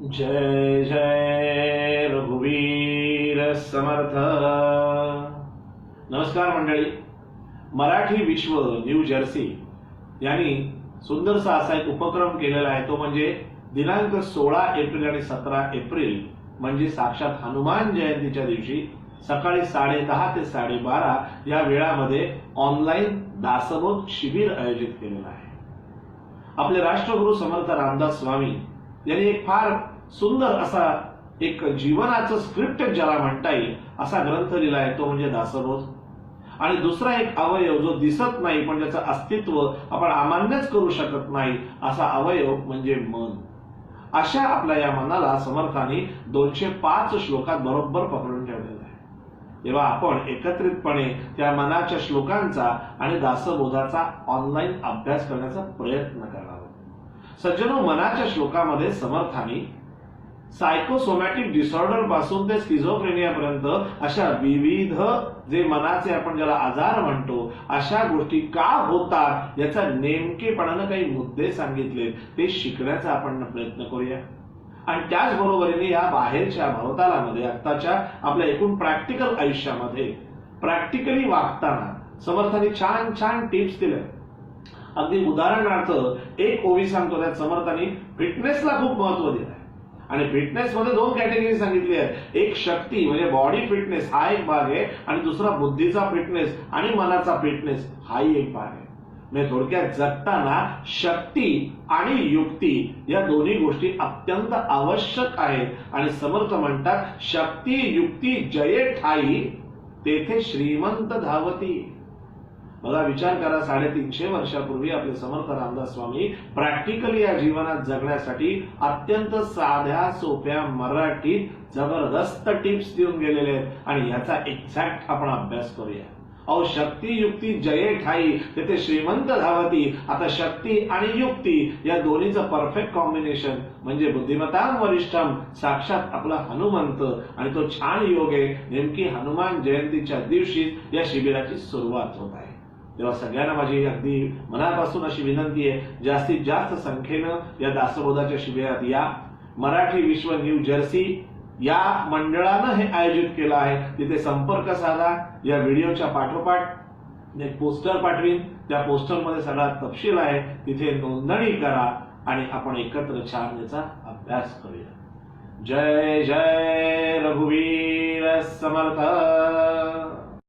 जय जय रघुवीर समर्थ। नमस्कार मंडळी. मराठी विश्व न्यू जर्सी यांनी सुंदरसा असा एक उपक्रम केलेला आहे. तो म्हणजे दिनांक सोळा एप्रिल आणि सतरा एप्रिल म्हणजे साक्षात हनुमान जयंतीच्या दिवशी सकाळी साडे दहा ते साडेबारा या वेळामध्ये ऑनलाईन दासबोध शिबिर आयोजित केलेलं आहे. आपले राष्ट्रगुरु समर्थ रामदास स्वामी यांनी एक फार सुंदर असा एक जीवनाचं स्क्रिप्ट ज्याला म्हणता येईल असा ग्रंथ लिहिला आहे तो म्हणजे दासबोध. आणि दुसरा एक अवयव जो दिसत नाही पण ज्याचं अस्तित्व आपण अमान्यच करू शकत नाही असा अवयव म्हणजे मन. अशा आपल्या या मनाला समर्थाने दोनशे पाच श्लोकात बरोबर पकडून ठेवलेलं आहे. तेव्हा आपण एकत्रितपणे त्या मनाच्या श्लोकांचा आणि दासबोधाचा ऑनलाईन अभ्यास करण्याचा प्रयत्न करणार आहोत. सज्जनो मनाच्या श्लोकामध्ये समर्थानी सायकोसोमॅटिक डिसऑर्डरपासून ते स्किझोफ्रेनियापर्यंत अशा विविध जे मनाचे आपण ज्याला आजार म्हणतो अशा गोष्टी का होतात याचा नेमकेपणानं काही मुद्दे सांगितले ते शिकण्याचा आपण प्रयत्न करूया. आणि त्याचबरोबरीने या बाहेरच्या भवतालामध्ये आत्ताच्या आपल्या एकूण प्रॅक्टिकल आयुष्यामध्ये प्रॅक्टिकली वागताना समर्थांनी छान छान टिप्स दिल्या. अगदी उदाहरणार्थ एक ओवी सांगतो त्यात समर्थांनी फिटनेसला खूप महत्त्व दिलं आणि फिटनेस मध्ये दोन कॅटेगरी सांगितली आहेत. एक शक्ती म्हणजे बॉडी फिटनेस हा एक भाग आहे. आणि दुसरा बुद्धीचा फिटनेस आणि मनाचा फिटनेस हाही एक भाग आहे. म्हणजे थोडक्यात जगताना शक्ती आणि युक्ती या दोन्ही गोष्टी अत्यंत आवश्यक आहेत. आणि समर्थ म्हणतात शक्ती युक्ती जये ठाई तेथे श्रीमंत धावती. बघा विचार करा साडेतीनशे वर्षापूर्वी आपले समर्थ रामदास स्वामी प्रॅक्टिकली या जीवनात जगण्यासाठी अत्यंत साध्या सोप्या मराठीत जबरदस्त टिप्स देऊन गेलेले आहेत. आणि याचा एक्झॅक्ट आपण अभ्यास करूया. अहो शक्ती युक्ती जये ठाई तेथे श्रीमंत धावती आता शक्ती आणि युक्ती या दोन्हीचं परफेक्ट कॉम्बिनेशन म्हणजे बुद्धिमत्ता वरिष्ठम साक्षात आपला हनुमंत. आणि तो छान योग आहे. नेमकी हनुमान जयंतीच्या दिवशी या शिबिराची सुरुवात होत आहे. तेव्हा सगळ्यांना माझी अगदी मनापासून अशी विनंती आहे जास्तीत जास्त संख्येनं या दासबोधाच्या शिबिरात या. मराठी विश्व न्यू जर्सी या मंडळानं हे आयोजित केलं आहे. तिथे संपर्क साधा या व्हिडिओच्या पाठोपाठ. एक पोस्टर पाठवीन. त्या पोस्टरमध्ये सगळा तपशील आहे. तिथे नोंदणी करा आणि आपण एकत्र छान याचा अभ्यास करूया. जय जय रघुवीर समर्थ!